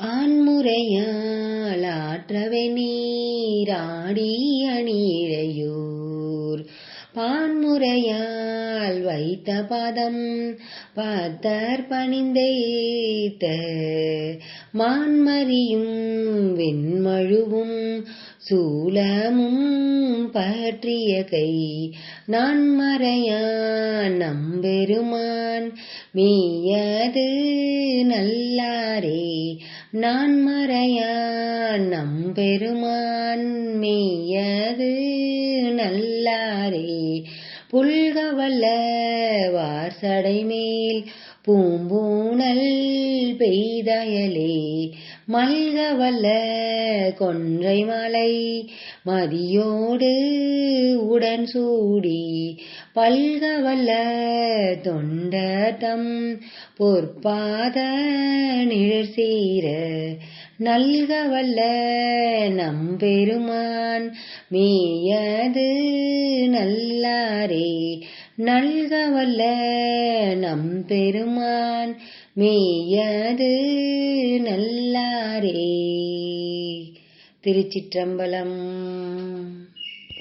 ஆண்முறையால் ஆற்றவே நீராடி அணியிழையூர் பான்முறையால் வைத்த பாதம் பார்த்தர் பணிந்தேத்த. மான்மரியும் வெண்மழுவும் சூலமும் பற்றிய கை. நான் மறையான் நம்பெருமான் மீயது நல்லாரே நான் மறையான் நம்பெருமான் மேயது நல்லாரே. புல்கவல்ல வார்சடை மேல் பூம்பூணல் பெய்தயலே மல்கவல்ல கொன்றை மலை மதியோடு உடன் சூடி பல்கவல்ல தொண்டதம் பொற்பாத நிழற்சீர நல்கவல்ல நம்பெருமான் மேயது நல்லாரே. நல்கவல்ல நம்பெருமான் மேயது நல்லாரே. திருச்சிற்றம்பலம்